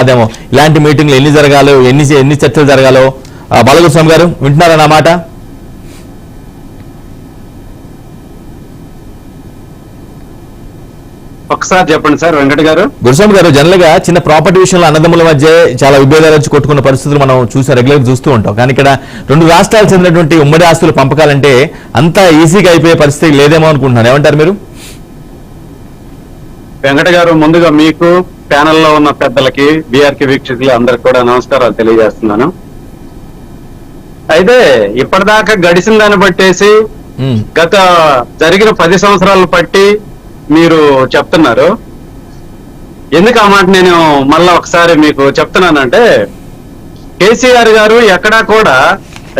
అదేమో ఇలాంటి మీటింగ్లు ఎన్ని జరగాలో ఎన్ని ఎన్ని చర్చలు జరగాలో ఆ, బాలగురుస్వామి గారు వింటున్నారా నా మాట? ఒకసారి చెప్పండి సార్ వెంకట గారు. గురుస్వామి గారు జనరల్గా చిన్న ప్రాపర్టీ విషయంలో అన్నదమ్ముల మధ్య చాలా విభేదాలు వచ్చి కొట్టుకున్న పరిస్థితులు మనం చూసి రెగ్యులర్ చూస్తూ ఉంటాం. కానీ ఇక్కడ రెండు రాష్ట్రాలు చెందినటువంటి ఉమ్మడి ఆస్తులు పంపకాలంటే అంత ఈజీగా అయిపోయే పరిస్థితి లేదేమో అనుకుంటున్నాను. ఏమంటారు మీరు? వెంకట గారు ముందుగా మీకు ప్యానెల్లో ఉన్న పెద్దలకి బీఆర్కే వీక్షకులు అందరికి కూడా నమస్కారాలు తెలియజేస్తున్నాను. అయితే ఇప్పటిదాకా గడిచిన దాన్ని బట్టేసి గత జరిగిన పది సంవత్సరాలు బట్టి మీరు చెప్తున్నారు. ఎందుకు ఆ మాట నేను మళ్ళా ఒకసారి మీకు చెప్తున్నానంటే కేసీఆర్ గారు ఎక్కడా కూడా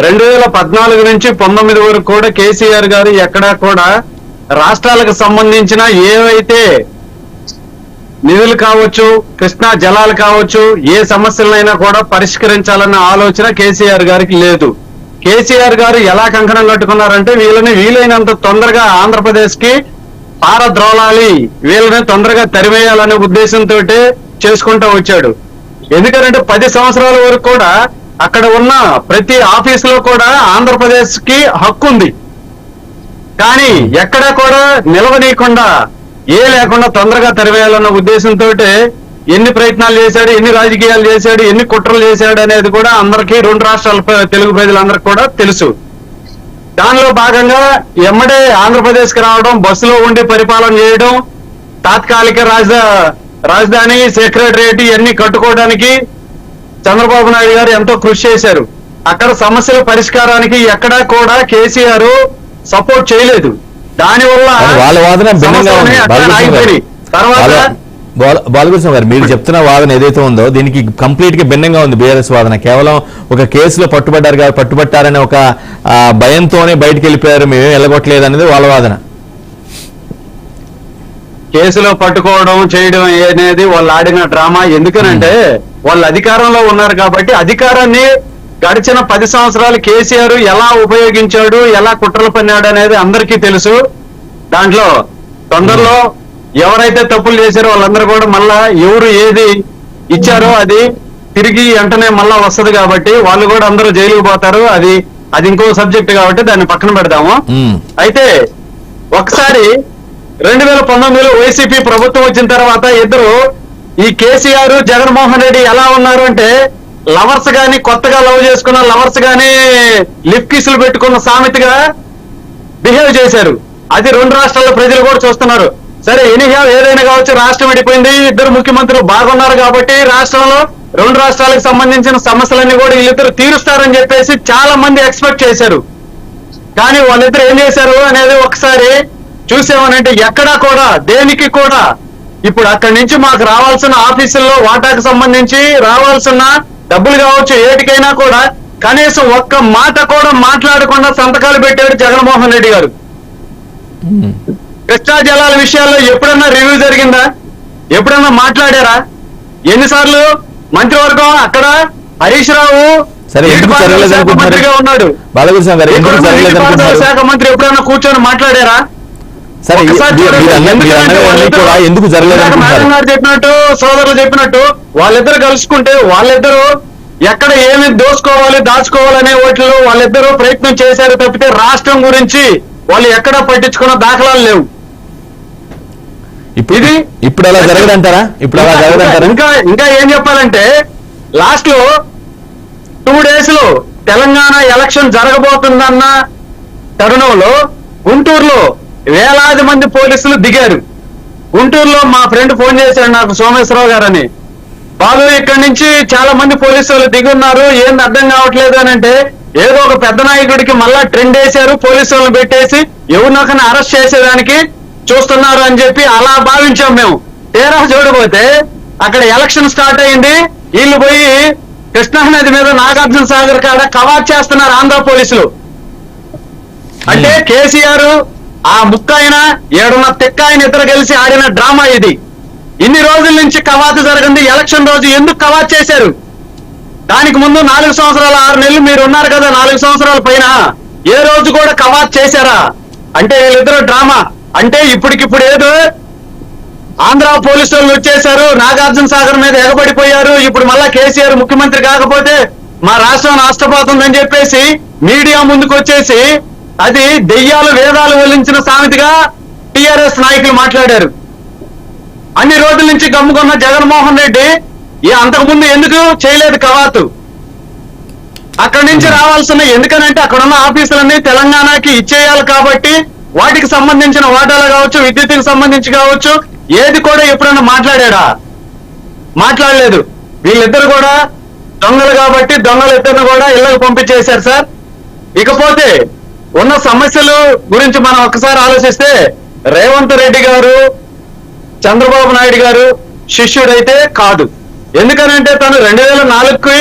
రెండు వేల పద్నాలుగు నుంచి పంతొమ్మిది వరకు కూడా కేసీఆర్ గారు ఎక్కడా కూడా రాష్ట్రాలకు సంబంధించిన ఏవైతే నిధులు కావచ్చు కృష్ణా జలాలు కావచ్చు ఏ సమస్యలైనా కూడా పరిష్కరించాలన్న ఆలోచన కేసీఆర్ గారికి లేదు. కేసీఆర్ గారు ఎలా కంకణం కట్టుకున్నారంటే వీళ్ళని వీలైనంత తొందరగా ఆంధ్రప్రదేశ్కి పారద్రోలాలి. వీళ్ళని తొందరగా తరివేయాలనే ఉద్దేశంతో చేసుకుంటూ వచ్చాడు. ఎందుకంటే పది సంవత్సరాల వరకు కూడా అక్కడ ఉన్న ప్రతి ఆఫీస్లో కూడా ఆంధ్రప్రదేశ్కి హక్కు ఉంది. కానీ ఎక్కడా కూడా నిలవనీయకుండా ఏ లేకుండా తొందరగా తరివేయాలన్న ఉద్దేశంతో ఎన్ని ప్రయత్నాలు చేశాడు ఎన్ని రాజకీయాలు చేశాడు ఎన్ని కుట్రలు చేశాడు అనేది కూడా అందరికీ రెండు రాష్ట్రాల తెలుగు ప్రజలందరికీ కూడా తెలుసు. దానిలో భాగంగా ఎమ్మడే ఆంధ్రప్రదేశ్కి రావడం బస్సులో ఉండి పరిపాలన చేయడం తాత్కాలిక రాజధా రాజధాని సెక్రటరియట్ ఇవన్నీ కట్టుకోవడానికి చంద్రబాబు నాయుడు గారు ఎంతో కృషి చేశారు. అక్కడ సమస్యల పరిష్కారానికి ఎక్కడా కూడా కేసీఆర్ సపోర్ట్ చేయలేదు. దానివల్ల వాళ్ళ వాదన భిన్నంగా ఉంది. బాలకృష్ణ గారు. మీరు చెప్తున్న వాదన ఏదైతే ఉందో దీనికి కంప్లీట్గా భిన్నంగా ఉంది బీఆర్ఎస్ వాదన. కేవలం ఒక కేసులో పట్టుబడ్డారు కాబట్టి పట్టుబట్టారనే ఒక భయంతోనే బయటికి వెళ్ళిపోయారు మేమేం వెళ్ళగొట్టలేదు అనేది వాళ్ళ వాదన. కేసులో పట్టుకోవడం చేయడం అనేది వాళ్ళు ఆడిన డ్రామా. ఎందుకనంటే వాళ్ళు అధికారంలో ఉన్నారు కాబట్టి అధికారాన్ని గడిచిన పది సంవత్సరాలు కేసీఆర్ ఎలా ఉపయోగించాడు ఎలా కుట్రలు పన్నాడు అనేది అందరికీ తెలుసు. దాంట్లో తొందరలో ఎవరైతే తప్పులు చేశారో వాళ్ళందరూ కూడా మళ్ళా ఎవరు ఏది ఇచ్చారో అది తిరిగి వెంటనే మళ్ళా వస్తది కాబట్టి వాళ్ళు కూడా అందరూ జైలుకు పోతారు. అది అది ఇంకో సబ్జెక్ట్ కాబట్టి దాన్ని పక్కన పెడదాము. అయితే ఒకసారి రెండు వేల పంతొమ్మిదిలో వైసీపీ ప్రభుత్వం వచ్చిన తర్వాత ఇద్దరు ఈ కేసీఆర్ జగన్మోహన్ రెడ్డి ఎలా ఉన్నారు అంటే లవర్స్ గాని కొత్తగా లవ్ చేసుకున్న లవర్స్ గాని లిప్ కిసులు పెట్టుకున్న సామెతగా బిహేవ్ చేశారు. అది రెండు రాష్ట్రాల ప్రజలు కూడా చూస్తున్నారు. సరే ఎనీహా ఏదైనా కావచ్చు రాష్ట్రం విడిపోయింది. ఇద్దరు ముఖ్యమంత్రులు బాగున్నారు కాబట్టి రాష్ట్రంలో రెండు రాష్ట్రాలకు సంబంధించిన సమస్యలన్నీ కూడా వీళ్ళిద్దరు తీరుస్తారని చెప్పేసి చాలా మంది ఎక్స్పెక్ట్ చేశారు. కానీ వాళ్ళిద్దరు ఏం చేశారు అనేది ఒకసారి చూసామనంటే ఎక్కడా కూడా దేనికి కూడా ఇప్పుడు అక్కడి నుంచి మాకు రావాల్సిన ఆఫీసుల్లో వాటాకు సంబంధించి రావాల్సిన డబ్బులు కావచ్చు ఏటికైనా కూడా కనీసం ఒక్క మాట కూడా మాట్లాడకుండా సంతకాలు పెట్టాడు జగన్మోహన్ రెడ్డి గారు. కృష్ణా జలాల విషయాల్లో ఎప్పుడన్నా రివ్యూ జరిగిందా? ఎప్పుడన్నా మాట్లాడారా? ఎన్నిసార్లు మంత్రివర్గం అక్కడ హరీష్ రావు? మంత్రిగా ఉన్నాడు? శాఖ మంత్రి ఎప్పుడన్నా కూర్చొని మాట్లాడారా? సరే కూడా ఎందుకు జరగలేదు చెప్పినట్టు సోదరులు చెప్పినట్టు వాళ్ళిద్దరు కలుసుకుంటే వాళ్ళిద్దరూ ఎక్కడ ఏమి దోసుకోవాలి దాచుకోవాలనే వాటిలో వాళ్ళిద్దరూ ప్రయత్నం చేశారు తప్పితే రాష్ట్రం గురించి వాళ్ళు ఎక్కడ పట్టించుకున్న దాఖలాలు లేవు. ఇప్పుడు ఇది ఇప్పుడు అలా జరగదంటారా? ఇప్పుడు అలా జరగదంటారా? ఇంకా ఇంకా ఏం చెప్పాలంటే లాస్ట్లో టూ డేస్లో తెలంగాణ ఎలక్షన్ జరగబోతుందన్న తరుణంలో గుంటూరులో వేలాది మంది పోలీసులు దిగారు. గుంటూరులో మా ఫ్రెండ్ ఫోన్ చేశాడు నాకు సోమేశ్వరరావు గారని. బాబు ఇక్కడి నుంచి చాలా మంది పోలీసులు దిగున్నారు. ఏంది అర్థం కావట్లేదు అని అంటే ఏదో ఒక పెద్ద నాయకుడికి మళ్ళా ట్రెండ్ వేశారు పోలీసు వాళ్ళని పెట్టేసి ఎవరినొకరిని అరెస్ట్ చేసేదానికి చూస్తున్నారు అని చెప్పి అలా భావించాం మేము. తీరా చూడబోతే అక్కడ ఎలక్షన్ స్టార్ట్ అయింది. వీళ్ళు పోయి కృష్ణానది మీద నాగార్జున సాగర్ కాడ కవాత్ చేస్తున్నారు ఆంధ్ర పోలీసులు. అంటే కేసీఆర్ ఆ ముక్కాయన ఏడున్న తిక్క ఆయన ఇద్దరు కలిసి ఆడిన డ్రామా ఇది. ఇన్ని రోజుల నుంచి కవాతు జరిగింది. ఎలక్షన్ రోజు ఎందుకు కవాత్ చేశారు? దానికి ముందు నాలుగు సంవత్సరాల ఆరు నెలలు మీరు ఉన్నారు కదా నాలుగు సంవత్సరాల పైన. ఏ రోజు కూడా కవాత్ చేశారా? అంటే వీళ్ళిద్దరు డ్రామా. అంటే ఇప్పటికిప్పుడు ఏదో ఆంధ్ర పోలీసు వాళ్ళు వచ్చేసారు నాగార్జున సాగర్ మీద ఎగబడిపోయారు. ఇప్పుడు మళ్ళా కేసీఆర్ ముఖ్యమంత్రి కాకపోతే మా రాష్ట్రం నష్టపోతుందని చెప్పేసి మీడియా ముందుకు వచ్చేసి అది దెయ్యాలు వేదాలు వెలించిన సామెతగా టిఆర్ఎస్ నాయకులు మాట్లాడారు. అన్ని రోజుల నుంచి గమ్ముకున్న జగన్మోహన్ రెడ్డి ఈ అంతకుముందు ఎందుకు చేయలేదు కవాతు? అక్కడి నుంచి రావాల్సిన ఎందుకనంటే అక్కడ ఉన్న ఆఫీసులన్నీ తెలంగాణకి ఇచ్చేయాలి కాబట్టి వాటికి సంబంధించిన వాటాలు కావచ్చు విద్యుత్కి సంబంధించి కావచ్చు ఏది కూడా ఎప్పుడైనా మాట్లాడాడా? మాట్లాడలేదు. వీళ్ళిద్దరు కూడా దొంగలు కాబట్టి దొంగలు ఇద్దరిని కూడా ఇళ్ళకి పంపించేశారు సార్. ఇకపోతే ఉన్న సమస్యలు గురించి మనం ఒకసారి ఆలోచిస్తే రేవంత్ రెడ్డి గారు చంద్రబాబు నాయుడు గారు శిష్యుడైతే కాదు. ఎందుకనంటే తను రెండు వేల నాలుగుకి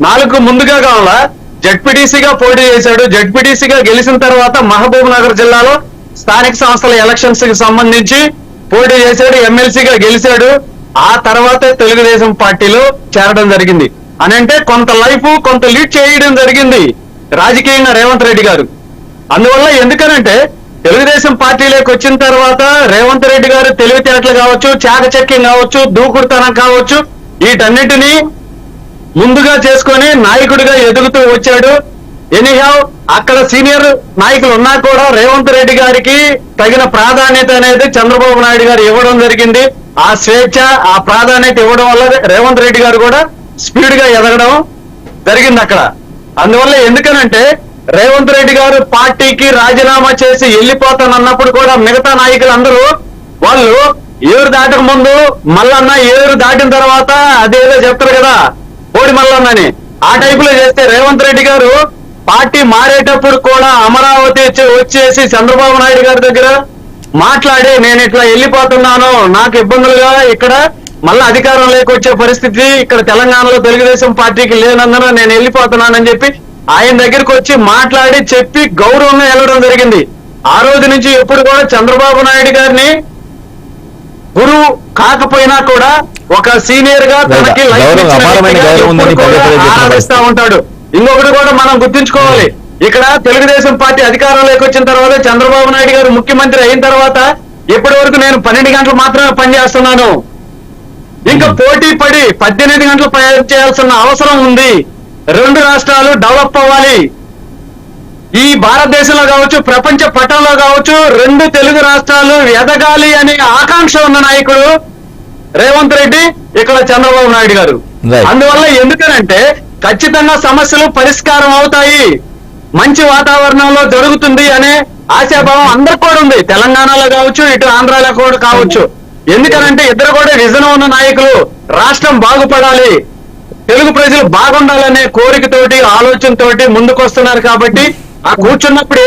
నాలుగు ముందుగా కావాలా? జడ్పీటీసీగా పోటీ చేశాడు. జడ్పీటీసీగా గెలిచిన తర్వాత మహబూబ్ నగర్ జిల్లాలో స్థానిక సంస్థల ఎలక్షన్స్కి సంబంధించి పోటీ చేశాడు ఎమ్మెల్సీగా గెలిచాడు. ఆ తర్వాత తెలుగుదేశం పార్టీలో చేరడం జరిగింది. అని అంటే కొంత లైఫ్ కొంత లీడ్ చేయడం జరిగింది. రాజకీయంగా రేవంత్ రెడ్డి గారు. అందువల్ల ఎందుకనంటే తెలుగుదేశం పార్టీలోకి వచ్చిన తర్వాత రేవంత్ రెడ్డి గారు తెలివితేటలు కావచ్చు చాకచక్యం కావచ్చు దూకుడుతనం కావచ్చు వీటన్నిటినీ ముందుగా చేసుకొని నాయకుడిగా ఎదుగుతూ వచ్చాడు. ఎనీహావ్ అక్కడ సీనియర్ నాయకులు ఉన్నా కూడా రేవంత్ రెడ్డి గారికి తగిన ప్రాధాన్యత అనేది చంద్రబాబు నాయుడు గారు ఇవ్వడం జరిగింది. ఆ స్వేచ్ఛ ఆ ప్రాధాన్యత ఇవ్వడం వల్ల రేవంత్ రెడ్డి గారు కూడా స్పీడ్గా ఎదగడం జరిగింది అక్కడ. అందువల్ల ఎందుకనంటే రేవంత్ రెడ్డి గారు పార్టీకి రాజీనామా చేసి వెళ్ళిపోతానన్నప్పుడు కూడా మిగతా నాయకులందరూ వాళ్ళు ఏరు దాటక ముందు మల్లన్న ఏరు దాటిన తర్వాత అదేదో చెప్తారు కదా పోడి మల్లన్నని ఆ టైప్లో చేస్తే రేవంత్ రెడ్డి గారు పార్టీ మారేటప్పుడు కూడా అమరావతి వచ్చేసి చంద్రబాబు నాయుడు గారి దగ్గర మాట్లాడి నేను ఇట్లా వెళ్ళిపోతున్నాను నాకు ఇబ్బందులుగా ఇక్కడ మళ్ళీ అధికారం లేకొచ్చే పరిస్థితి ఇక్కడ తెలంగాణలో తెలుగుదేశం పార్టీకి లేనందున నేను వెళ్ళిపోతున్నానని చెప్పి ఆయన దగ్గరికి వచ్చి మాట్లాడి చెప్పి గౌరవంగా వెళ్ళడం జరిగింది. ఆ రోజు నుంచి ఎప్పుడు కూడా చంద్రబాబు నాయుడు గారిని గురువు కాకపోయినా కూడా ఒక సీనియర్గా తనకి ఆరాధిస్తా ఉంటాడు. ఇంకొకటి కూడా మనం గుర్తుంచుకోవాలి. ఇక్కడ తెలుగుదేశం పార్టీ అధికారంలోకి వచ్చిన తర్వాత చంద్రబాబు నాయుడు గారు ముఖ్యమంత్రి అయిన తర్వాత ఇప్పటి వరకు నేను పన్నెండు గంటలు మాత్రమే పనిచేస్తున్నాను. ఇంకా పోటీ పడి పద్దెనిమిది గంటలు పని చేయాల్సిన అవసరం ఉంది. రెండు రాష్ట్రాలు డెవలప్ అవ్వాలి. ఈ భారతదేశంలో కావచ్చు ప్రపంచ పటంలో కావచ్చు రెండు తెలుగు రాష్ట్రాలు ఎదగాలి అనే ఆకాంక్ష ఉన్న నాయకుడు రేవంత్ రెడ్డి ఇక్కడ చంద్రబాబు నాయుడు గారు. అందువల్ల ఎందుకనంటే ఖచ్చితంగా సమస్యలు పరిష్కారం అవుతాయి. మంచి వాతావరణంలో జరుగుతుంది అనే ఆశాభావం అందరికి కూడా ఉంది. తెలంగాణలో కావచ్చు ఇటు ఆంధ్రాలో కూడా కావచ్చు. ఎందుకనంటే ఇద్దరు కూడా విజన్ ఉన్న నాయకులు రాష్ట్రం బాగుపడాలి తెలుగు ప్రజలు బాగుండాలనే కోరికతోటి ఆలోచనతోటి ముందుకు వస్తున్నారు కాబట్టి ఆ కూర్చున్నప్పుడు